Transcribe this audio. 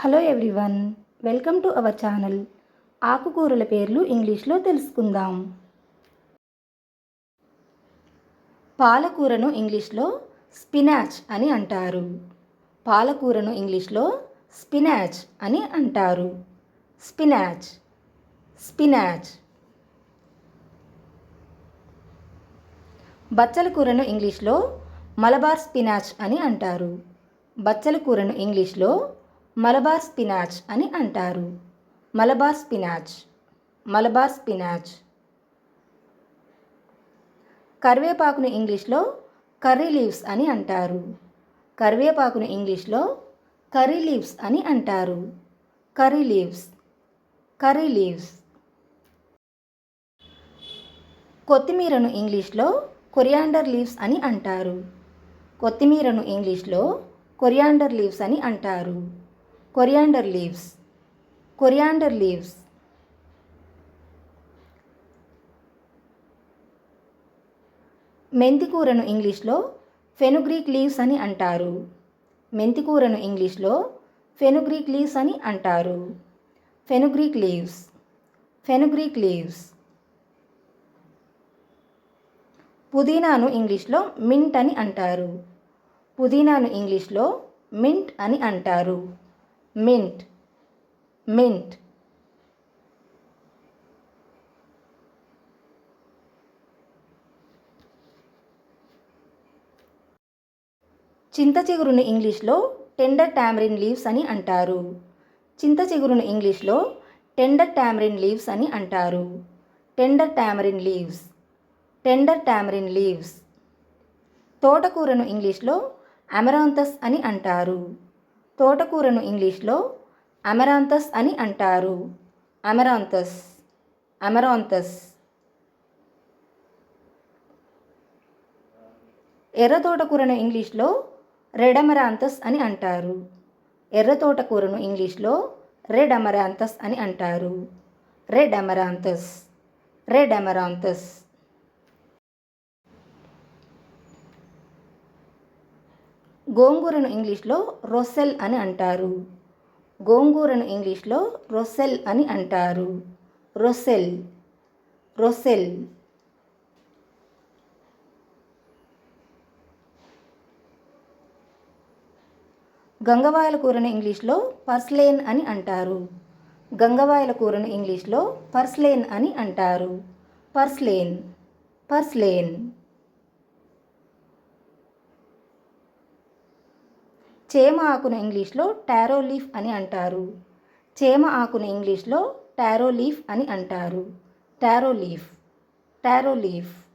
Hello everyone welcome to our channel. ఆకుకూరల పేర్లు ఇంగ్లీష్లో తెలుసుకుందాం. పాలకూరను ఇంగ్లీష్లో స్పినాచ్ అని అంటారు. పాలకూరను ఇంగ్లీష్లో స్పినాచ్ అని అంటారు. Spinach spinach. బచ్చల కూరను ఇంగ్లీష్లో మలబార్ స్పినాచ్ అని అంటారు. బచ్చల కూరను ఇంగ్లీష్లో మలబార్ స్పినాచ్ అని అంటారు. Malabar spinach Malabar spinach. కరివేపాకును ఇంగ్లీష్లో కర్రీ లీవ్స్ అని అంటారు. కరివేపాకును ఇంగ్లీష్లో కర్రీ లీవ్స్ అని అంటారు. Curry leaves curry leaves. కొత్తిమీరను ఇంగ్లీష్లో కొరియాండర్ లీవ్స్ అని అంటారు. కొత్తిమీరను ఇంగ్లీష్లో కొరియాండర్ లీవ్స్ అని అంటారు. కొరియాండర్ లీవ్స్ కొరియాండర్ లీవ్స్ మెంతికూరను ఇంగ్లీష్లో ఫెనుగ్రీక్ లీవ్స్ అని అంటారు. మెంతికూరను ఇంగ్లీష్లో ఫెనుగ్రీక్ లీవ్స్ అని అంటారు. Fenugreek leaves. Fenugreek leaves. పుదీనాను ఇంగ్లీష్లో మింట్ అని అంటారు. పుదీనాను ఇంగ్లీష్లో మింట్ అని అంటారు. మింట్ మింట్ చింత చిగురును ఇంగ్లీష్లో టెండర్ టామరిన్ లీవ్స్ అని అంటారు. చింత చిగురును ఇంగ్లీష్లో టెండర్ టామరిన్ లీవ్స్ అని అంటారు. Tender tamarind leaves. Tender tamarind leaves. తోటకూరను ఇంగ్లీష్లో అమెరాంతస్ అని అంటారు. తోటకూరను ఇంగ్లీష్లో అమెరాంతస్ అని అంటారు. అమెరాంతస్ అమెరాంతస్. ఎర్ర తోటకూరను ఇంగ్లీష్లో రెడ్ అమరాంతస్ అని అంటారు. ఎర్ర తోటకూరను ఇంగ్లీష్లో రెడ్ అమరాంతస్ అని అంటారు. రెడ్ అమరాంతస్ రెడ్ అమరాంతస్ గోంగూరను ఇంగ్లీష్లో రొసెల్ అని అంటారు. గోంగూరను ఇంగ్లీష్లో రొసెల్ అని అంటారు. రొసెల్ రొసెల్ గంగవాయల కూరను ఇంగ్లీష్లో పర్స్లేన్ అని అంటారు. గంగవాయల కూరను ఇంగ్లీష్లో పర్స్లేన్ అని అంటారు. పర్స్లేన్ పర్స్లేన్. చేమ ఆకును ఇంగ్లీష్లో టారో లీఫ్ అని అంటారు. చేమ ఆకును ఇంగ్లీష్లో టారో లీఫ్ అని అంటారు. Taro leaf. Taro leaf.